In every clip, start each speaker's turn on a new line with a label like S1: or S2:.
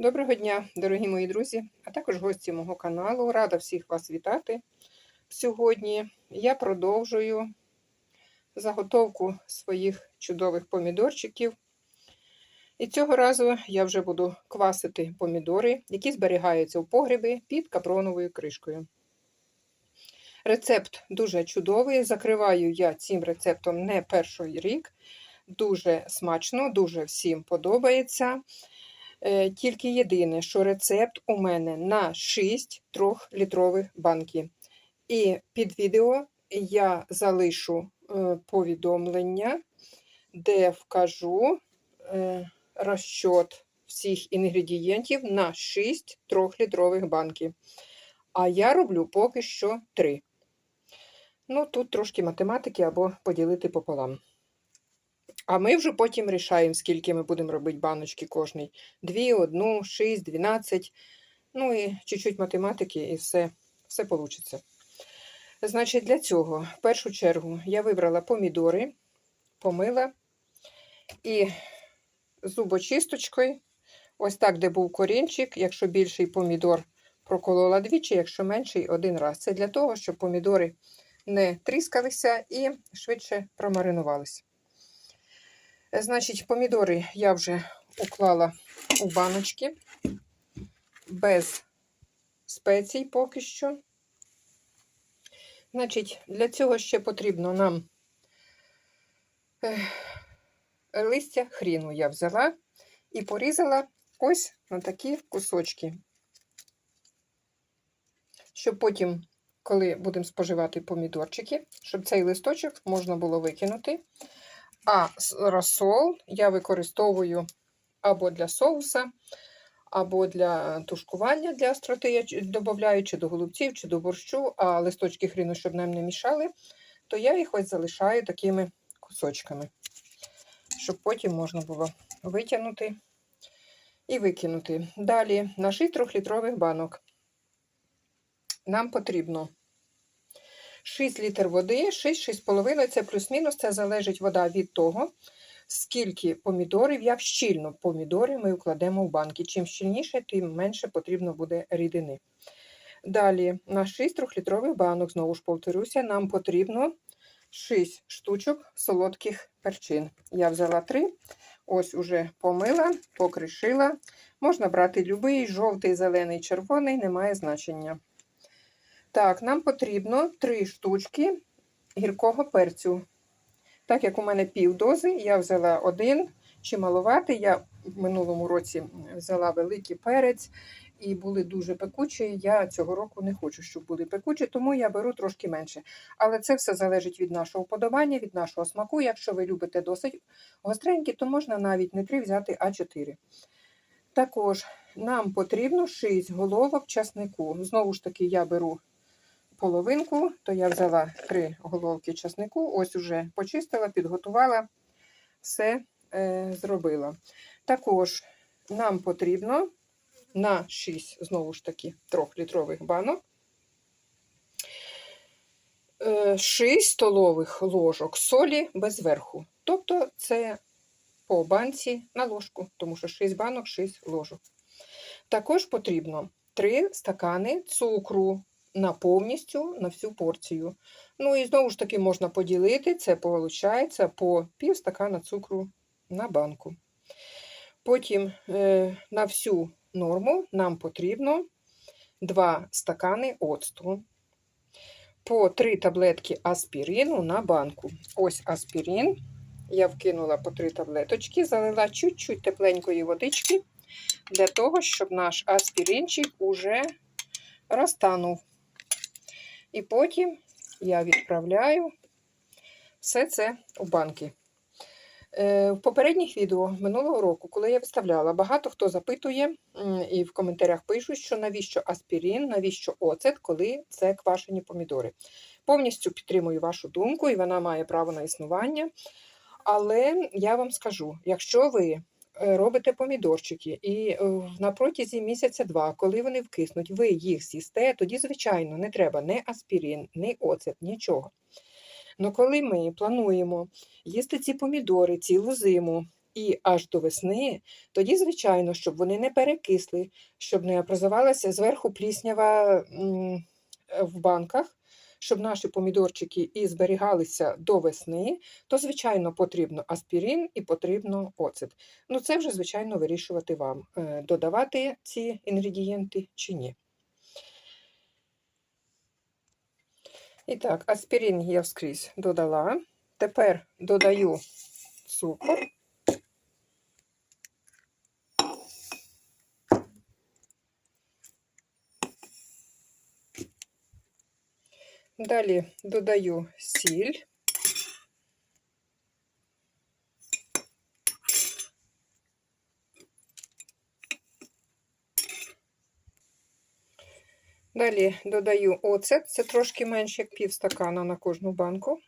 S1: Доброго дня, дорогі мої друзі, а також гості мого каналу. Рада всіх вас вітати сьогодні. Я продовжую заготовку своїх чудових помідорчиків. І цього разу я вже буду квасити помідори, які зберігаються в погребі під капроновою кришкою. Рецепт дуже чудовий. Закриваю я цим рецептом не перший рік. Дуже смачно, дуже всім подобається. Е, Тільки єдине, що рецепт у мене на 6 трьохлітрових банки. І під відео я залишу е, повідомлення, де вкажу е, розчот всіх інгредієнтів на 6 трьохлітрових банки. А я роблю поки що 3. Ну, тут трошки математики або поділити пополам. А ми вже потім рішаємо, скільки ми будемо робити баночки кожний. Дві, одну, шість, дванадцять. Ну і чуть-чуть математики, і все, все вийде. Значить, для цього, в першу чергу, я вибрала помідори, помила і зубочисточкою, ось так, де був корінчик, якщо більший помідор проколола двічі, якщо менший один раз. Це для того, щоб помідори не тріскалися і швидше промаринувалися. Значить, помідори я вже уклала у баночки без спецій поки що. Значить, для цього ще потрібно нам листя хріну я взяла і порізала ось на такі кусочки. Щоб потім, коли будемо споживати помідорчики, щоб цей листочок можна було викинути. А розсол я використовую або для соуса, або для тушкування для остроти, я додаю чи до голубців, чи до борщу, а листочки хріну, щоб нам не мішали, то я їх ось залишаю такими кусочками, щоб потім можна було витягнути і викинути. Далі на 6 трьохлітрових банок нам потрібно 6 літр води, 6-6,5 це плюс-мінус, це залежить вода від того, скільки помідорів, як щільно помідори ми вкладемо в банки. Чим щільніше, тим менше потрібно буде рідини. Далі, на 6 трьохлітрових банок, знову ж повторюся, нам потрібно 6 штучок солодких перчин. Я взяла 3, ось уже помила, покришила. Можна брати любий, жовтий, зелений, червоний, немає значення. Так, нам потрібно 3 штучки гіркого перцю. Так як у мене пів дози, я взяла один чи малувати. Я в минулому році взяла великий перець і були дуже пекучі. Я цього року не хочу, щоб були пекучі, тому я беру трошки менше. Але це все залежить від нашого подобання, від нашого смаку. Якщо ви любите досить гостренькі, то можна навіть не 3 взяти, а 4. Також нам потрібно 6 головок часнику. Знову ж таки, я беру половинку, то я взяла три головки часнику, ось уже почистила, підготувала, все е, зробила. Також нам потрібно на 6, знову ж таки, 3-літрових банок. 6 е, столових ложок солі без верху. Тобто це по банці на ложку, тому що 6 банок, 6 ложок. Також потрібно 3 стакани цукру на повністю на всю порцію. Ну і знову ж таки можна поділити, це виходить по пів стакана цукру на банку. Потім е, на всю норму нам потрібно 2 стакани оцту, по 3 таблетки аспірину на банку. Ось аспірин. Я вкинула по 3 таблеточки, залила чуть-чуть тепленької водички, для того, щоб наш аспіринчик уже розтанув. І потім я відправляю все це у банки. Е, в попередніх відео минулого року, коли я виставляла, багато хто запитує і в коментарях пишуть, що навіщо аспірин, навіщо оцет, коли це квашені помідори. Повністю підтримую вашу думку, і вона має право на існування. Але я вам скажу: якщо ви робите помідорчики, і е, на протязі місяця-два, коли вони вкиснуть, ви їх з'їсте, тоді, звичайно, не треба ні аспірин, ні оцет, нічого. Але коли ми плануємо їсти ці помідори цілу зиму, і аж до весни, тоді, звичайно, щоб вони не перекисли, щоб не образувалася зверху пліснява в банках, щоб наші помідорчики і зберігалися до весни, то, звичайно, потрібно аспірин і потрібно оцет. Ну, це вже, звичайно, вирішувати вам, е, додавати ці інгредієнти чи ні. І так, аспірин я вскрізь додала. Тепер додаю цукор. Далі додаю сіль. Далі додаю оцет, це трошки менше, як пів стакана на кожну банку.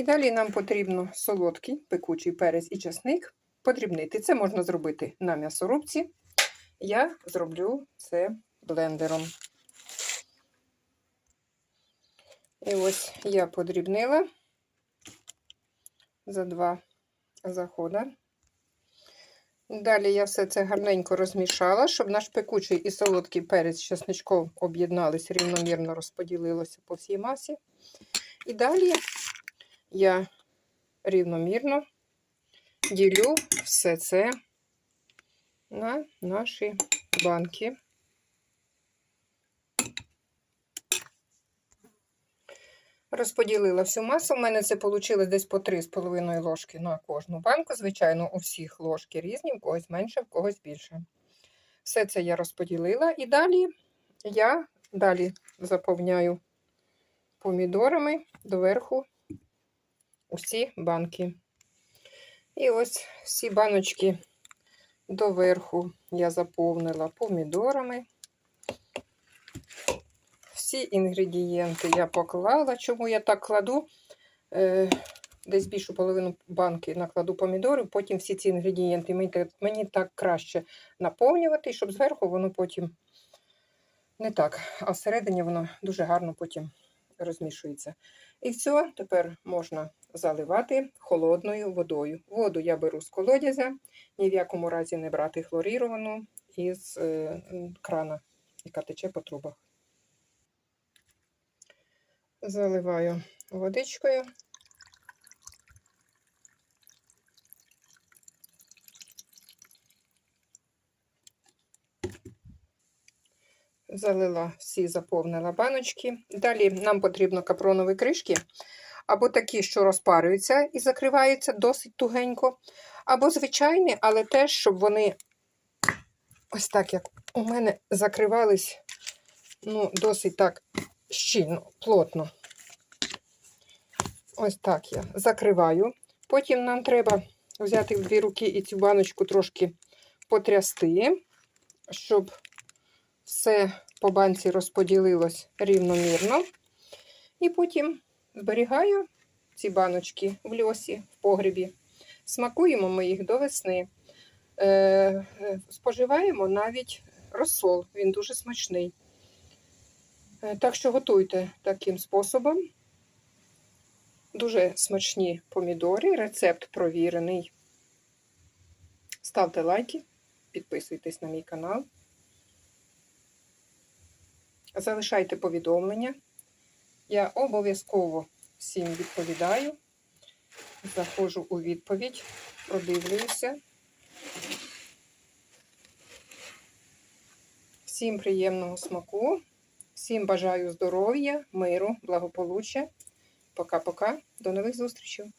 S1: І далі нам потрібно солодкий пекучий перець і часник подрібнити. Це можна зробити на м'ясорубці. Я зроблю це блендером. І ось я подрібнила за два заходи. Далі я все це гарненько розмішала, щоб наш пекучий і солодкий перець чесничком об'єднались, рівномірно розподілилося по всій масі. І далі я рівномірно ділю все це на наші банки. Розподілила всю масу. У мене це вийшло десь по 3,5 ложки на кожну банку. Звичайно, у всіх ложки різні, в когось менше, в когось більше. Все це я розподілила. І далі я далі заповняю помідорами доверху усі банки. І ось всі баночки доверху я заповнила помідорами. Всі інгредієнти я поклала. Чому я так кладу? Е, Десь більшу половину банки накладу помідорів, потім всі ці інгредієнти мені, мені так краще наповнювати, щоб зверху воно потім не так, а всередині воно дуже гарно потім розмішується. І все, тепер можна заливати холодною водою. Воду я беру з колодязя, ні в якому разі не брати хлоріровану із е, крана, яка тече по трубах. Заливаю водичкою. Залила всі, заповнила баночки. Далі нам потрібно капронові кришки, або такі, що розпарюються і закриваються досить тугенько, або звичайні, але теж, щоб вони ось так, як у мене закривались ну, досить так щільно, плотно. Ось так я закриваю. Потім нам треба взяти в дві руки і цю баночку трошки потрясти, щоб все по банці розподілилось рівномірно. І потім зберігаю ці баночки в льосі, в погребі. Смакуємо ми їх до весни. Е, е, Споживаємо навіть розсол, він дуже смачний. Е, Так що готуйте таким способом. Дуже смачні помідори, рецепт провірений. Ставте лайки, підписуйтесь на мій канал. Залишайте повідомлення. Я обов'язково всім відповідаю. Заходжу у відповідь, продивлююся. Всім приємного смаку, всім бажаю здоров'я, миру, благополуччя. Пока-пока. До нових зустрічей!